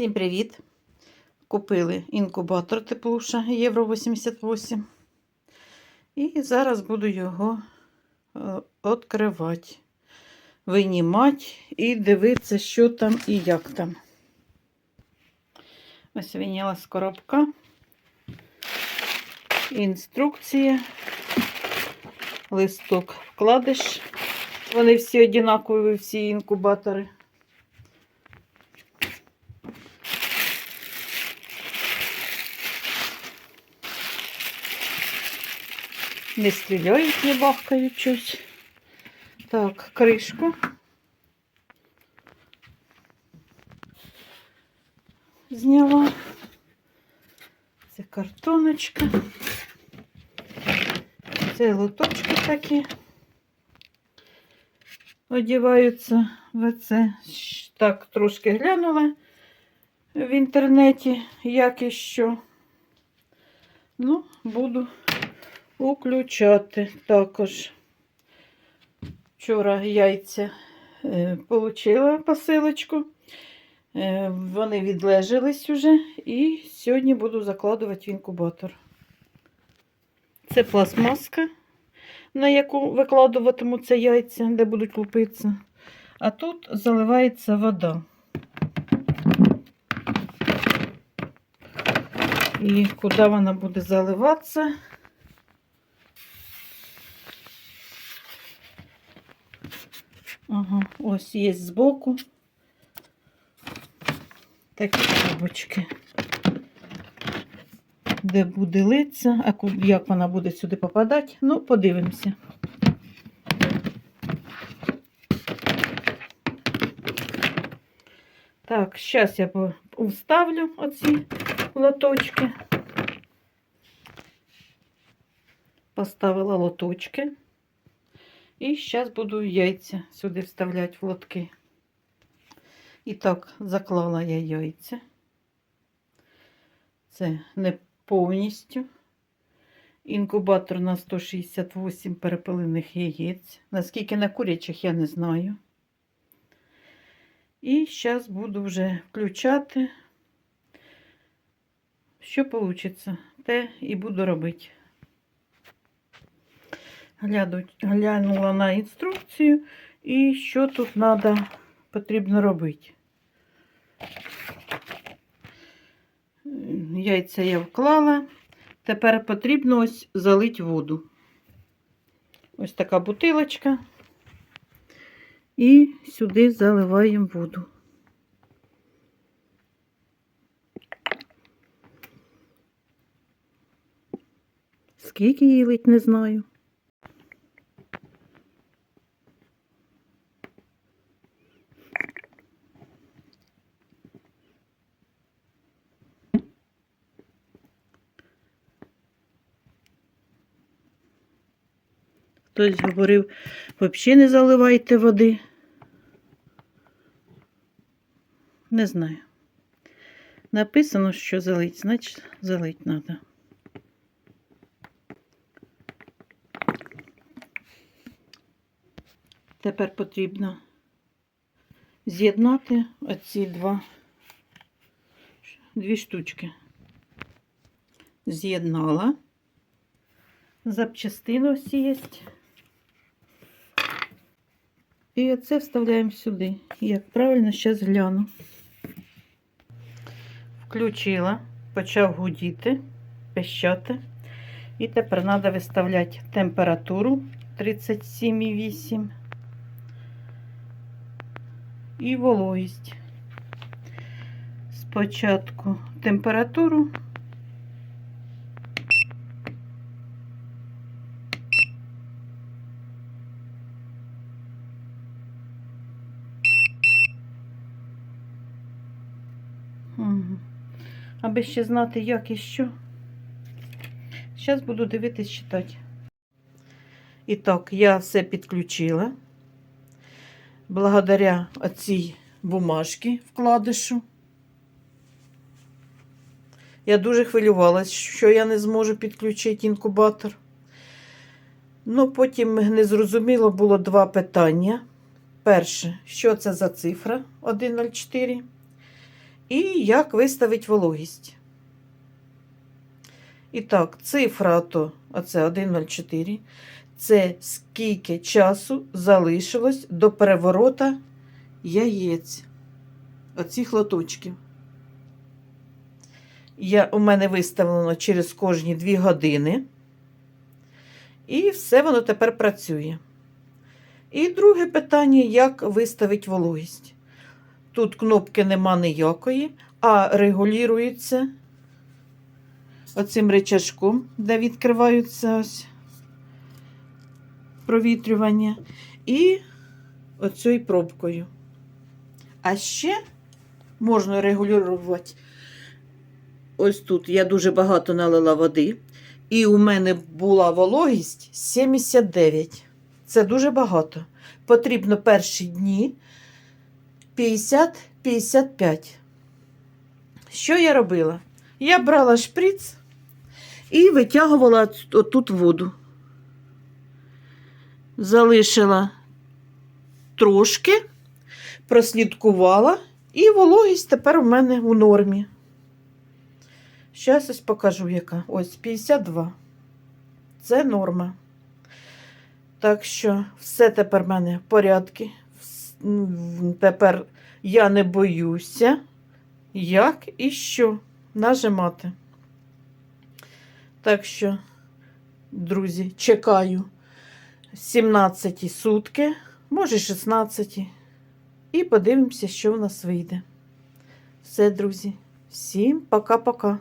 Всім привіт! Купили інкубатор теплуша Євро 88. І зараз буду його відкривати, винімати і дивитися, що там і як там. Ось виняла з коробка. Інструкція, листок вкладиш. Вони всі однакові, всі інкубатори. Не стріляють, не бахкають щось. Так, кришку. Зняла. Це картоночка. Це лоточки такі. Одіваються в це. Так, трошки глянула в інтернеті, як і що. Ну, буду включати також. Вчора яйця е, отримала посилочку. Е, вони відлежались уже і сьогодні буду закладувати в інкубатор. Це пластмаска, на яку викладуватиму це яйця, де будуть лупитися. А тут заливається вода. І куди вона буде заливатися? Ось є збоку такі трубочки, де буде литься, а як вона буде сюди попадати, ну, подивимося. Так, зараз я вставлю оці лоточки. Поставила лоточки. І зараз буду яйця сюди вставляти в лотки. І так, заклала я яйця. Це не повністю. Інкубатор на 168 перепилених яєць. Наскільки на курячих, я не знаю. І зараз буду вже включати, що вийде, те і буду робити. Глянула на інструкцію і що тут треба, потрібно робити. Яйця я вклала. Тепер потрібно ось залити воду. Ось така бутилочка. І сюди заливаємо воду. Скільки її лить, не знаю. Хтось говорив, взагалі не заливайте води. Не знаю. Написано, що залить, значить залить треба. Тепер потрібно з'єднати оці два дві штучки. З'єднала. Запчастини ось є. І оце вставляємо сюди. Як правильно, зараз гляну. Включила, почав гудіти, пищати. І тепер треба виставляти температуру 37,8 і вологість. Спочатку температуру. Мгм. Аби ще знати, як і що. Зараз буду дивитись, читати. І так, я все підключила. Благодаря оцій бумажці вкладишу. Я дуже хвилювалась, що я не зможу підключити інкубатор. Ну, потім незрозуміло було два питання. Перше, що це за цифра 104? І як виставити вологість. І так, цифра то, оце 1,04. Це скільки часу залишилось до переворота яєць. Оцих лоточків. Я, у мене виставлено через кожні 2 години. І все воно тепер працює. І друге питання: як виставити вологість? Тут кнопки нема ніякої, а регулюється оцим речашком, де відкриваються ось провітрювання, і оцею пробкою. А ще можна регулювати. Ось тут я дуже багато налила води, і у мене була вологість 79. Це дуже багато. Потрібно перші дні 50-55. Що я робила? Я брала шприц і витягувала тут воду. Залишила трошки, прослідкувала, і вологість тепер у мене у нормі. Зараз ось покажу, яка. Ось 52. Це норма. Так що все тепер в мене в порядку. Тепер я не боюся, як і що нажимати. Так що, друзі, чекаю 17 сутки, може 16. І подивимося, що в нас вийде. Все, друзі. Всім пока-пока.